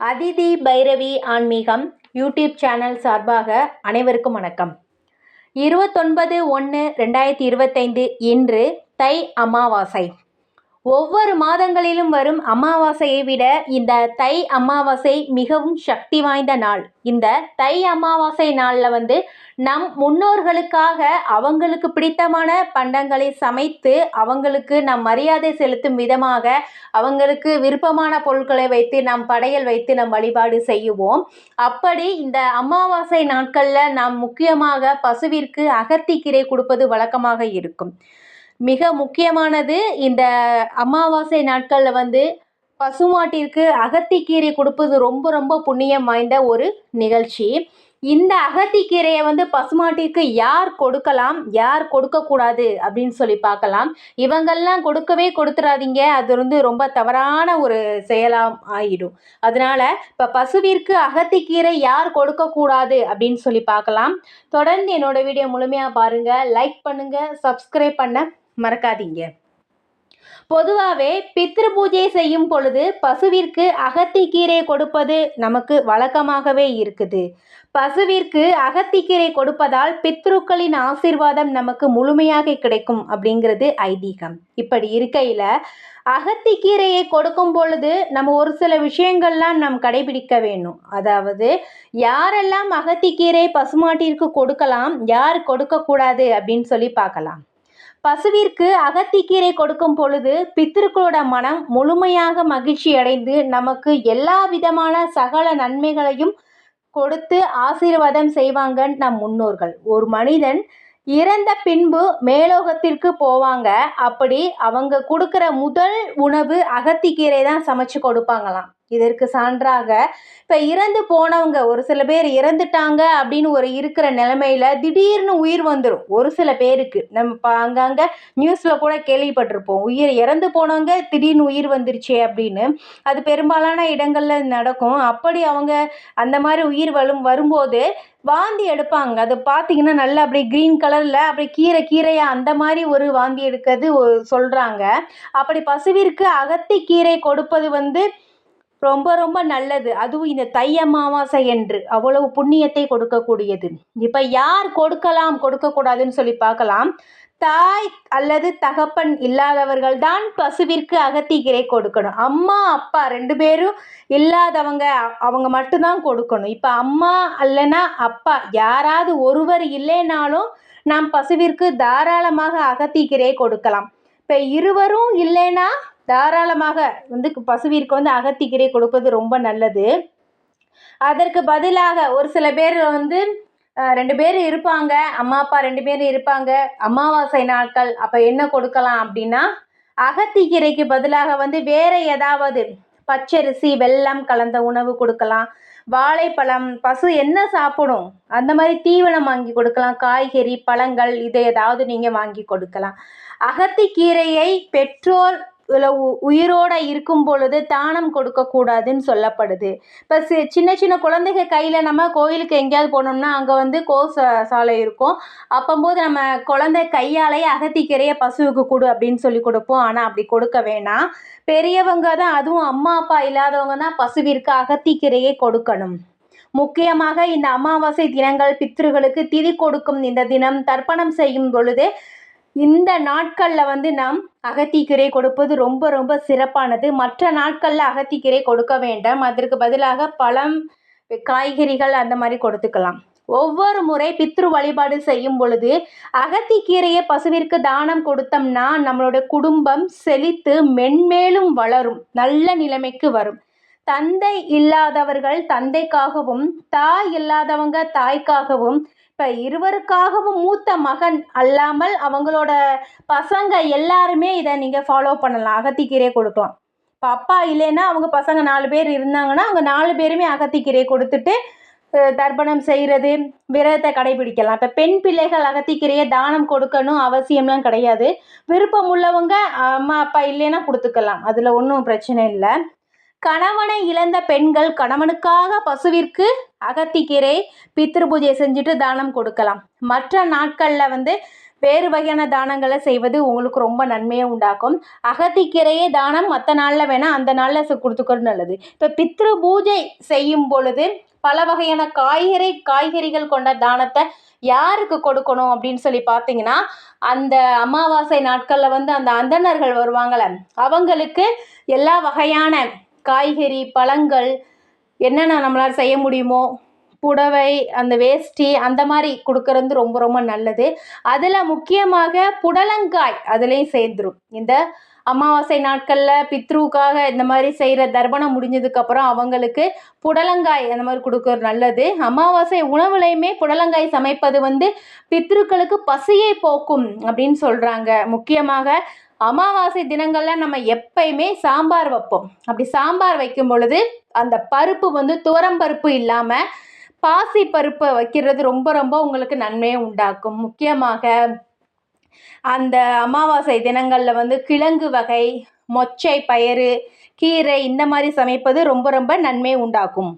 அதிதி பைரவி ஆன்மீகம் YouTube channel சார்பாக அனைவருக்கும் வணக்கம். இருபத்தொன்பது ஒன்று ரெண்டாயிரத்தி இருபத்தைந்து இன்று தை அமாவாசை. ஒவ்வொரு மாதங்களிலும் வரும் அமாவாசையை விட இந்த தை அமாவாசை மிகவும் சக்தி வாய்ந்த நாள். இந்த தை அமாவாசை நாளில் வந்து நம் முன்னோர்களுக்காக அவங்களுக்கு பிடித்தமான பண்டங்களை சமைத்து அவங்களுக்கு நம் மரியாதை செலுத்தும் விதமாக அவங்களுக்கு விருப்பமான பொருட்களை வைத்து நாம் படையல் வைத்து நம் வழிபாடு செய்யுவோம் அப்படி இந்த அமாவாசை நாட்களில் நாம் முக்கியமாக பசுவிற்கு அகத்திக்கீரை கொடுப்பது வழக்கமாக இருக்கும். மிக முக்கியமானது இந்த அமாவாசை நாட்களில் வந்து பசுமாட்டிற்கு அகத்திக்கீரை கொடுப்பது ரொம்ப ரொம்ப புண்ணியம் வாய்ந்த ஒரு நிகழ்ச்சி. இந்த அகத்திக்கீரையை வந்து பசுமாட்டிற்கு யார் கொடுக்கலாம் யார் கொடுக்கக்கூடாது அப்படின்னு சொல்லி பார்க்கலாம். இவங்கெல்லாம் கொடுக்கவே கொடுத்துடாதீங்க அது வந்து ரொம்ப தவறான ஒரு செயலாம் ஆயிடும். அதனால இப்போ பசுவிற்கு அகத்திக்கீரை யார் கொடுக்கக்கூடாது அப்படின்னு சொல்லி பார்க்கலாம். தொடர்ந்து என்னோட வீடியோ முழுமையாக பாருங்கள் லைக் பண்ணுங்கள் சப்ஸ்கிரைப் பண்ண மறக்காதீங்க. பொதுவாகவே பித்ரு பூஜை செய்யும் பொழுது பசுவிற்கு அகத்திக்கீரை கொடுப்பது நமக்கு வழக்கமாகவே இருக்குது. பசுவிற்கு அகத்திக்கீரை கொடுப்பதால் பித்ருக்களின் ஆசிர்வாதம் நமக்கு முழுமையாக கிடைக்கும் அப்படிங்கிறது ஐதீகம். இப்படி இருக்கையில் அகத்திக்கீரையை கொடுக்கும் பொழுது நம்ம ஒரு சில விஷயங்கள்லாம் நம் கடைபிடிக்க வேணும் அதாவது யாரெல்லாம் அகத்திக்கீரை பசுமாட்டிற்கு கொடுக்கலாம் யார் கொடுக்கக்கூடாது அப்படின்னு சொல்லி பார்க்கலாம். பசுவிற்கு அகத்திக்கீரை கொடுக்கும் பொழுது பித்திருக்களோட மனம் முழுமையாக மகிழ்ச்சி அடைந்து நமக்கு எல்லா விதமான சகல நன்மைகளையும் கொடுத்து ஆசீர்வாதம் செய்வாங்க நம் முன்னோர்கள். ஒரு மனிதன் இறந்த பின்பு மேலோகத்திற்கு போவாங்க அப்படி அவங்க கொடுக்குற முதல் உணவு அகத்திக்கீரை தான் சமைச்சு கொடுப்பாங்களாம். இதற்கு சான்றாக இப்போ இறந்து போனவங்க ஒரு சில பேர் இறந்துட்டாங்க அப்படின்னு ஒரு இருக்கிற நிலமையில திடீர்னு உயிர் வந்துடும் ஒரு சில பேருக்கு. நம்ம இப்போ அங்கங்கே நியூஸில் கூட கேள்விப்பட்டிருப்போம். உயிர் இறந்து போனவங்க திடீர்னு உயிர் வந்துருச்சே அப்படின்னு. அது பெரும்பாலான இடங்களில் நடக்கும். அப்படி அவங்க அந்த மாதிரி உயிர் வரும் வரும்போது வாந்தி எடுப்பாங்க. அது பார்த்தீங்கன்னா நல்லா அப்படியே க்ரீன் கலரில் அப்படியே கீரை கீரையாக அந்த மாதிரி ஒரு வாந்தி எடுக்கிறது சொல்கிறாங்க அப்படி பசுவிற்கு அகத்தி கீரை கொடுப்பது வந்து ரொம்ப ரொம்ப நல்லது. அதுவும் இந்த தை அமாவாசை என்று அவ்வளவு புண்ணியத்தை கொடுக்கக்கூடியது. இப்போ யார் கொடுக்கலாம் கொடுக்கக்கூடாதுன்னு சொல்லி பார்க்கலாம். தாய் அல்லது தகப்பன் இல்லாதவர்கள் தான் பசுவிற்கு அகத்திக்கீரை கொடுக்கணும். அம்மா அப்பா ரெண்டு பேரும் இல்லாதவங்க அவங்க மட்டும்தான் கொடுக்கணும். இப்போ அம்மா அல்லனா அப்பா யாராவது ஒருவர் இல்லைனாலும் நாம் பசுவிற்கு தாராளமாக அகத்திக்கீரை கொடுக்கலாம். இப்போ இருவரும் இல்லைன்னா தாராளமாக வந்து பசுவிற்கு வந்து அகத்திக்கீரை கொடுப்பது ரொம்ப நல்லது. அதற்கு பதிலாக ஒரு சில பேர் வந்து ரெண்டு பேர் இருப்பாங்க அம்மா அப்பா ரெண்டு பேர் இருப்பாங்க அமாவாசை நாட்கள் அப்போ என்ன கொடுக்கலாம் அப்படின்னா அகத்திக்கீரைக்கு பதிலாக வந்து வேறு ஏதாவது பச்சரிசி வெல்லம் கலந்த உணவு கொடுக்கலாம் வாழைப்பழம் பசு என்ன சாப்பிடும் அந்த மாதிரி தீவனம் வாங்கி கொடுக்கலாம் காய்கறி பழங்கள் இதை ஏதாவது நீங்கள் வாங்கி கொடுக்கலாம். அகத்திக்கீரையை பெற்றோர் உயிரோடு இருக்கும் பொழுது தானம் கொடுக்கக்கூடாதுன்னு சொல்லப்படுது. இப்போ சி சின்ன சின்ன குழந்தைங்க கையில் நம்ம கோயிலுக்கு எங்கேயாவது போனோம்னா அங்கே வந்து கோ சாலை இருக்கும். அப்போம்போது நம்ம குழந்தை கையாலேயே அகத்திக்கரையை பசுவுக்கு கொடு அப்படின்னு சொல்லி கொடுப்போம். ஆனால் அப்படி கொடுக்க வேணாம். பெரியவங்க தான் அதுவும் அம்மா அப்பா இல்லாதவங்க தான் பசுவிற்கு அகத்திக்கீரையை கொடுக்கணும். முக்கியமாக இந்த அமாவாசை தினங்கள் பித்ருகளுக்கு திதி கொடுக்கும் இந்த தினம் தர்ப்பணம் செய்யும் பொழுது இந்த நாட்களில் வந்து நாம் அகத்திக்கீரை கொடுப்பது ரொம்ப ரொம்ப சிறப்பானது. மற்ற நாட்களில் அகத்திக்கீரை கொடுக்க வேண்டாம். அதற்கு பதிலாக பழம் காய்கறிகள் அந்த மாதிரி கொடுத்துக்கலாம். ஒவ்வொரு முறை பித்ரு வழிபாடு செய்யும் பொழுது அகத்திக்கீரையை பசுவிற்கு தானம் கொடுத்தோம்னா நம்மளோட குடும்பம் செழித்து மென்மேலும் வளரும். நல்ல நிலைமைக்கு வரும். தந்தை இல்லாதவர்கள் தந்தைக்காகவும் தாய் இல்லாதவங்க தாய்க்காகவும் இப்போ இருவருக்காகவும் மூத்த மகன் அல்லாமல் அவங்களோட பசங்க எல்லாருமே இதை நீங்கள் ஃபாலோ பண்ணலாம். அகத்திக்கீரையை கொடுக்கலாம். இப்போ அப்பா இல்லைன்னா அவங்க பசங்க நாலு பேர் இருந்தாங்கன்னா அவங்க நாலு பேருமே அகத்திக்கீரையை கொடுத்துட்டு தர்ப்பணம் செய்கிறது விரதத்தை கடைபிடிக்கலாம். இப்போ பெண் பிள்ளைகள் அகத்திக்கீரையை தானம் கொடுக்கணும் அவசியம்லாம் கிடையாது. விருப்பம் உள்ளவங்க அம்மா அப்பா இல்லைன்னா கொடுத்துக்கலாம். அதில் ஒன்றும் பிரச்சனை இல்லை. கணவனை இழந்த பெண்கள் கணவனுக்காக பசுவிற்கு அகத்திக்கீரை பித்ரு பூஜை செஞ்சுட்டு தானம் கொடுக்கலாம். மற்ற நாட்களில் வந்து வேறு வகையான தானங்களை செய்வது உங்களுக்கு ரொம்ப நன்மையை உண்டாக்கும். அகத்திக்கீரையே தானம் மற்ற நாளில் வேணால் அந்த நாளில் கொடுத்துக்கிறது நல்லது. இப்போ பித்ரு பூஜை செய்யும் பொழுது பல வகையான காய்கறி காய்கறிகள் கொண்ட தானத்தை யாருக்கு கொடுக்கணும் அப்படின்னு சொல்லி பார்த்தீங்கன்னா அந்த அமாவாசை நாட்களில் வந்து அந்த அந்தணர்கள் வருவாங்கள்ல அவங்களுக்கு எல்லா வகையான காய்கறி பழங்கள் என்னென்ன நம்மளால் செய்ய முடியுமோ புடவை அந்த வேஷ்டி அந்த மாதிரி கொடுக்கறது ரொம்ப ரொம்ப நல்லது. அதில் முக்கியமாக புடலங்காய் அதுலேயும் சேர்ந்துடும் இந்த அமாவாசை நாட்களில் பித்ருக்காக இந்த மாதிரி செய்கிற தர்ப்பணம் முடிஞ்சதுக்கப்புறம் அவங்களுக்கு புடலங்காய் அந்த மாதிரி கொடுக்கறது நல்லது. அமாவாசை உணவுலையுமே புடலங்காய் சமைப்பது வந்து பித்ருக்களுக்கு பசியை போக்கும் அப்படின்னு சொல்கிறாங்க முக்கியமாக அமாவாசை தினங்களில் நம்ம எப்பயுமே சாம்பார் வைப்போம். அப்படி சாம்பார் வைக்கும் பொழுது அந்த பருப்பு வந்து துவரம் பருப்பு இல்லாமல் பாசி பருப்பை வைக்கிறது ரொம்ப ரொம்ப உங்களுக்கு நன்மையை உண்டாக்கும். முக்கியமாக அந்த அமாவாசை தினங்களில் வந்து கிழங்கு வகை மொச்சை பயிறு கீரை இந்த மாதிரி சமைப்பது ரொம்ப ரொம்ப நன்மை உண்டாக்கும்.